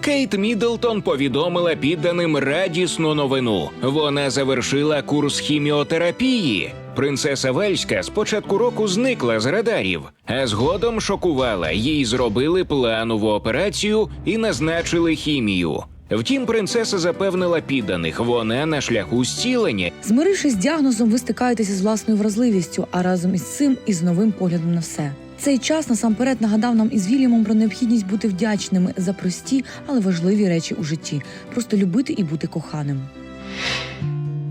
Кейт Міддлтон повідомила підданим радісну новину. Вона завершила курс хіміотерапії. Принцеса Вельська з початку року зникла з радарів, а згодом шокувала. Їй зробили планову операцію і назначили хімію. Втім, принцеса запевнила підданих, вона на шляху зцілення Змирившись з діагнозом, ви стикаєтеся з власною вразливістю, а разом із цим і з новим поглядом на все. Цей час насамперед нагадав нам із Вільямом про необхідність бути вдячними за прості, але важливі речі у житті просто любити і бути коханим.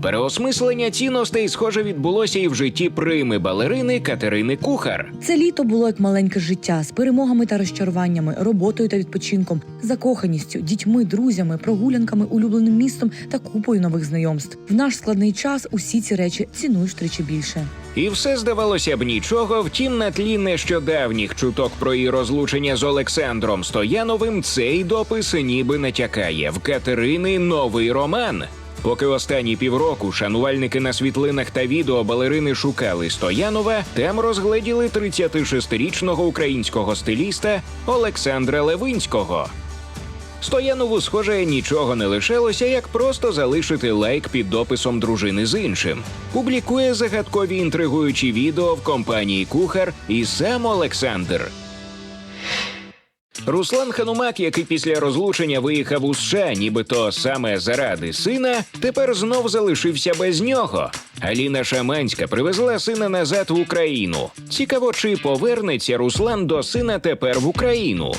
Переосмислення цінностей, схоже, відбулося і в житті прими балерини Катерини Кухар. Це літо було як маленьке життя з перемогами та розчаруваннями, роботою та відпочинком, закоханістю, дітьми, друзями, прогулянками, улюбленим містом та купою нових знайомств. В наш складний час усі ці речі цінуєш тричі більше. І все здавалося б нічого. Втім, на тлі нещодавніх чуток про її розлучення з Олександром Стояновим цей допис ніби натякає в Катерини новий роман. Поки останні півроку шанувальники на світлинах та відео балерини шукали Стоянова, там розгледіли 36-річного українського стиліста Олександра Левинського. Стоянову, схоже, нічого не лишилося, як просто залишити лайк під дописом дружини з іншим. Публікує загадкові інтригуючі відео в компанії Кухар і сам Олександр. Руслан Ханумак, який після розлучення виїхав у США, нібито саме заради сина, тепер знов залишився без нього. Аліна Шаманська привезла сина назад в Україну. Цікаво, чи повернеться Руслан до сина тепер в Україну.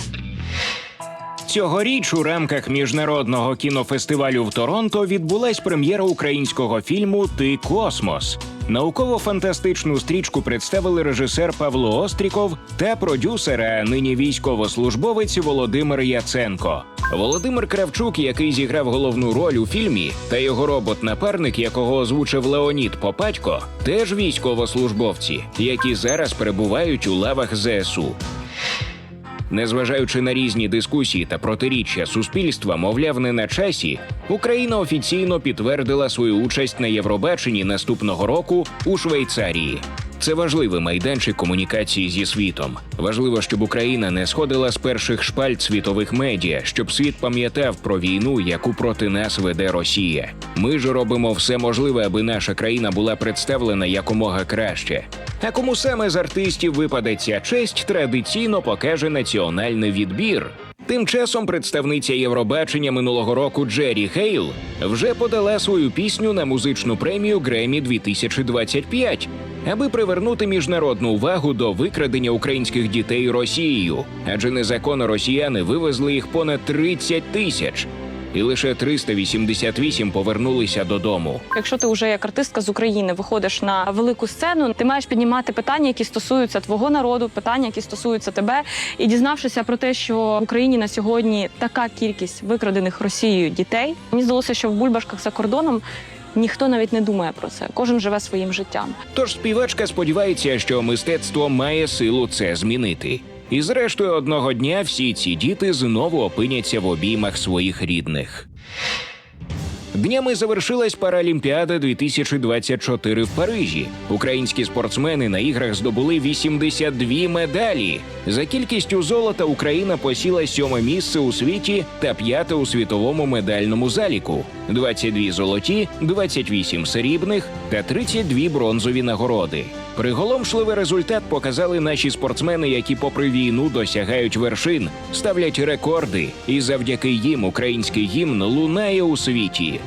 Цьогоріч у рамках міжнародного кінофестивалю в Торонто відбулась прем'єра українського фільму Ти космос. Науково-фантастичну стрічку представили режисер Павло Остріков та продюсер, а нині військовослужбовець Володимир Яценко. Володимир Кравчук, який зіграв головну роль у фільмі, та його робот-напарник, якого озвучив Леонід Попатько, теж військовослужбовці, які зараз перебувають у лавах ЗСУ. Незважаючи на різні дискусії та протиріччя суспільства, мовляв, не на часі, Україна офіційно підтвердила свою участь на Євробаченні наступного року у Швейцарії. Це важливий майданчик комунікації зі світом. Важливо, щоб Україна не сходила з перших шпальт світових медіа, щоб світ пам'ятав про війну, яку проти нас веде Росія. Ми ж робимо все можливе, аби наша країна була представлена якомога краще. А кому саме з артистів випаде ця честь, традиційно покаже національний відбір. Тим часом представниця Євробачення минулого року Джері Хейл вже подала свою пісню на музичну премію Гремі 2025, аби привернути міжнародну увагу до викрадення українських дітей Росією, адже незаконно росіяни вивезли їх понад 30 тисяч, і лише 388 повернулися додому. Якщо ти вже як артистка з України виходиш на велику сцену, ти маєш піднімати питання, які стосуються твого народу, питання, які стосуються тебе. І дізнавшися про те, що в Україні на сьогодні така кількість викрадених Росією дітей, мені здалося, що в бульбашках за кордоном ніхто навіть не думає про це. Кожен живе своїм життям. Тож співачка сподівається, що мистецтво має силу це змінити. І зрештою, одного дня всі ці діти знову опиняться в обіймах своїх рідних. Днями завершилась Паралімпіада 2024 в Парижі. Українські спортсмени на іграх здобули 82 медалі. За кількістю золота Україна посіла сьоме місце у світі та п'яте у світовому медальному заліку: 22 золоті, 28 срібних та 32 бронзові нагороди. Приголомшливий результат показали наші спортсмени, які, попри війну, досягають вершин, ставлять рекорди, і завдяки їм український гімн лунає у світі.